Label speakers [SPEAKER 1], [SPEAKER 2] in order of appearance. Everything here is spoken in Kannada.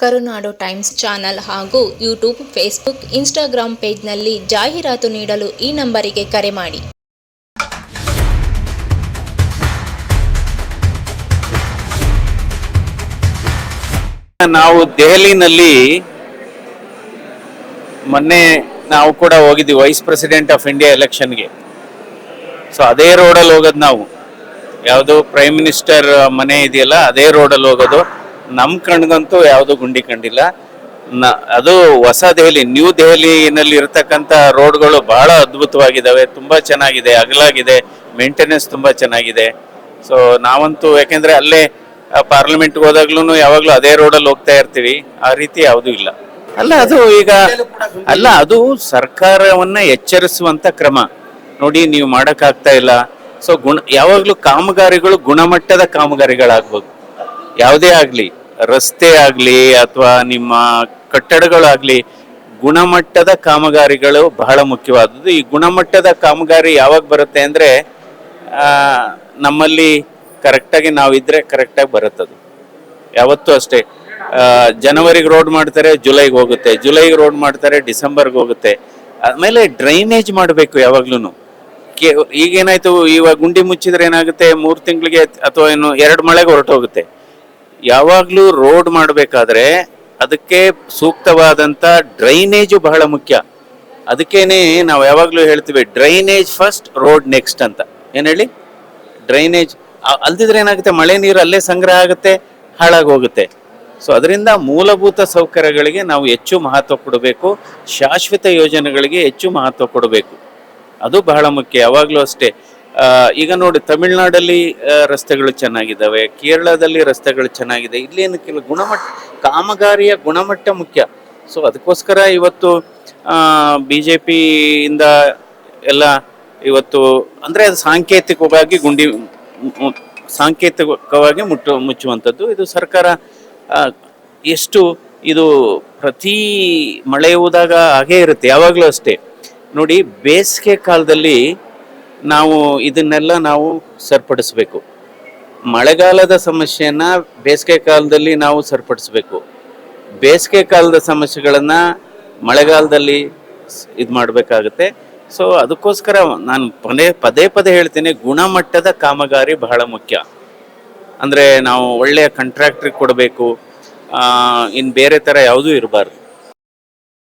[SPEAKER 1] ಕರುನಾಡು ಟೈಮ್ಸ್ ಚಾನಲ್ ಹಾಗೂ ಯೂಟ್ಯೂಬ್, ಫೇಸ್ಬುಕ್, ಇನ್ಸ್ಟಾಗ್ರಾಮ್ ಪೇಜ್ನಲ್ಲಿ ಜಾಹೀರಾತು ನೀಡಲು ಈ ನಂಬರಿಗೆ ಕರೆ ಮಾಡಿ.
[SPEAKER 2] ನಾವು ದೆಹಲಿನಲ್ಲಿ ಮೊನ್ನೆ ನಾವು ಕೂಡ ಹೋಗಿದ್ವಿ ವೈಸ್ ಪ್ರೆಸಿಡೆಂಟ್ ಆಫ್ ಇಂಡಿಯಾ ಎಲೆಕ್ಷನ್ಗೆ ಸೊ ಅದೇ ರೋಡಲ್ಲಿ ಹೋಗೋದು ನಾವು. ಯಾವುದು ಪ್ರೈಮ್ ಮಿನಿಸ್ಟರ್ ಮನೆ ಇದೆಯಲ್ಲ, ಅದೇ ರೋಡಲ್ಲಿ ಹೋಗೋದು. ನಮ್ಮ ಕಣ್ಗಂತೂ ಯಾವುದು ಗುಂಡಿ ಕಂಡಿಲ್ಲ. ಅದು ಹೊಸ ದೆಹಲಿ ನ್ಯೂ ದೆಹಲಿನಲ್ಲಿ ಇರತಕ್ಕಂಥ ರೋಡ್ಗಳು ಬಹಳ ಅದ್ಭುತವಾಗಿದ್ದಾವೆ ತುಂಬ ಚೆನ್ನಾಗಿದೆ, ಅಗಲಾಗಿದೆ ಮೇಂಟೆನೆನ್ಸ್ ತುಂಬ ಚೆನ್ನಾಗಿದೆ. ಸೊ ನಾವಂತೂ, ಯಾಕೆಂದ್ರೆ ಅಲ್ಲೇ ಪಾರ್ಲಿಮೆಂಟ್ಗೆ ಹೋದಾಗ್ಲೂ ಯಾವಾಗಲೂ ಅದೇ ರೋಡಲ್ಲಿ ಹೋಗ್ತಾ ಇರ್ತೀವಿ. ಆ ರೀತಿ ಯಾವುದೂ ಇಲ್ಲ. ಅಲ್ಲ, ಅದು ಈಗ, ಅಲ್ಲ, ಅದು ಸರ್ಕಾರವನ್ನ ಎಚ್ಚರಿಸುವಂತ ಕ್ರಮ. ನೋಡಿ, ನೀವು ಮಾಡಕ್ಕಾಗ್ತಾ ಇಲ್ಲ. ಸೊ ಗುಣ, ಯಾವಾಗ್ಲೂ ಕಾಮಗಾರಿಗಳು ಗುಣಮಟ್ಟದ ಕಾಮಗಾರಿಗಳಾಗ್ಬೇಕು ಯಾವುದೇ ಆಗಲಿ, ರಸ್ತೆ ಆಗಲಿ ಅಥವಾ ನಿಮ್ಮ ಕಟ್ಟಡಗಳಾಗಲಿ, ಗುಣಮಟ್ಟದ ಕಾಮಗಾರಿಗಳು ಬಹಳ ಮುಖ್ಯವಾದದ್ದು. ಈ ಗುಣಮಟ್ಟದ ಕಾಮಗಾರಿ ಯಾವಾಗ ಬರುತ್ತೆ ಅಂದರೆ ನಮ್ಮಲ್ಲಿ ಕರೆಕ್ಟಾಗಿ ನಾವಿದ್ರೆ ಕರೆಕ್ಟಾಗಿ ಬರುತ್ತದು. ಯಾವತ್ತೂ ಅಷ್ಟೇ. ಜನವರಿಗೆ ರೋಡ್ ಮಾಡ್ತಾರೆ, ಜುಲೈಗೆ ಹೋಗುತ್ತೆ. ಜುಲೈಗೆ ರೋಡ್ ಮಾಡ್ತಾರೆ, ಡಿಸೆಂಬರ್ಗೆ ಹೋಗುತ್ತೆ. ಆಮೇಲೆ ಡ್ರೈನೇಜ್ ಮಾಡಬೇಕು ಯಾವಾಗ್ಲೂ ಈಗೇನಾಯ್ತು, ಇವಾಗ ಗುಂಡಿ ಮುಚ್ಚಿದ್ರೆ ಏನಾಗುತ್ತೆ, ಮೂರು ತಿಂಗಳಿಗೆ ಅಥವಾ ಏನು ಎರಡು ಮಳೆಗೆ ಹೊರಟೋಗುತ್ತೆ. ಯಾವಾಗಲೂ ರೋಡ್ ಮಾಡಬೇಕಾದ್ರೆ ಅದಕ್ಕೆ ಸೂಕ್ತವಾದಂಥ ಡ್ರೈನೇಜು ಬಹಳ ಮುಖ್ಯ. ಅದಕ್ಕೇನೆ ನಾವು ಯಾವಾಗಲೂ ಹೇಳ್ತೀವಿ ಡ್ರೈನೇಜ್ ಫಸ್ಟ್ ರೋಡ್ ನೆಕ್ಸ್ಟ್ ಅಂತ. ಏನು ಹೇಳಿ? ಡ್ರೈನೇಜ್ ಅಲ್ದಿದ್ರೆ ಏನಾಗುತ್ತೆ? ಮಳೆ ನೀರು ಅಲ್ಲೇ ಸಂಗ್ರಹ ಆಗುತ್ತೆ ಹಾಳಾಗಿ ಹೋಗುತ್ತೆ ಸೊ ಅದರಿಂದ ಮೂಲಭೂತ ಸೌಕರ್ಯಗಳಿಗೆ ನಾವು ಹೆಚ್ಚು ಮಹತ್ವ ಕೊಡಬೇಕು, ಶಾಶ್ವತ ಯೋಜನೆಗಳಿಗೆ ಹೆಚ್ಚು ಮಹತ್ವ ಕೊಡಬೇಕು. ಅದು ಬಹಳ ಮುಖ್ಯ. ಯಾವಾಗಲೂ ಅಷ್ಟೇ. ಈಗ ನೋಡಿ, ತಮಿಳ್ನಾಡಲ್ಲಿ ರಸ್ತೆಗಳು ಚೆನ್ನಾಗಿದ್ದಾವೆ. ಕೇರಳದಲ್ಲಿ ರಸ್ತೆಗಳು ಚೆನ್ನಾಗಿದೆ. ಇಲ್ಲಿ ಏನು ಕೆಲವು ಗುಣಮಟ್ಟ, ಕಾಮಗಾರಿಯ ಗುಣಮಟ್ಟ ಮುಖ್ಯ. ಸೊ ಅದಕ್ಕೋಸ್ಕರ ಇವತ್ತು ಬಿ ಜೆ ಪಿಯಿಂದ ಎಲ್ಲ ಇವತ್ತು, ಅಂದರೆ ಅದು ಸಾಂಕೇತಿಕವಾಗಿ ಗುಂಡಿ, ಸಾಂಕೇತಿಕವಾಗಿ ಮುಟ್ಟು, ಮುಚ್ಚುವಂಥದ್ದು. ಇದು ಸರ್ಕಾರ ಎಷ್ಟು ಇದು ಪ್ರತಿ ಮಳೆಯುವುದಾಗ ಹಾಗೇ ಇರುತ್ತೆ. ಯಾವಾಗಲೂ ಅಷ್ಟೇ. ನೋಡಿ, ಬೇಸಿಗೆ ಕಾಲದಲ್ಲಿ ನಾವು ಇದನ್ನೆಲ್ಲ ನಾವು ಸರಿಪಡಿಸ್ಬೇಕು. ಮಳೆಗಾಲದ ಸಮಸ್ಯೆಯನ್ನು ಬೇಸಿಗೆ ಕಾಲದಲ್ಲಿ ನಾವು ಸರಿಪಡಿಸಬೇಕು. ಬೇಸಿಗೆ ಕಾಲದ ಸಮಸ್ಯೆಗಳನ್ನು ಮಳೆಗಾಲದಲ್ಲಿ ಇದು ಮಾಡಬೇಕಾಗುತ್ತೆ. ಸೊ, ಅದಕ್ಕೋಸ್ಕರ ನಾನು ಪದೇ ಪದೇ ಪದೇ ಹೇಳ್ತೀನಿ, ಗುಣಮಟ್ಟದ ಕಾಮಗಾರಿ ಬಹಳ ಮುಖ್ಯ. ಅಂದರೆ ನಾವು ಒಳ್ಳೆಯ ಕಾಂಟ್ರಾಕ್ಟ್ರಿಗೆ ಕೊಡಬೇಕು. ಇನ್ನು ಬೇರೆ ಥರ ಯಾವುದೂ ಇರಬಾರ್ದು.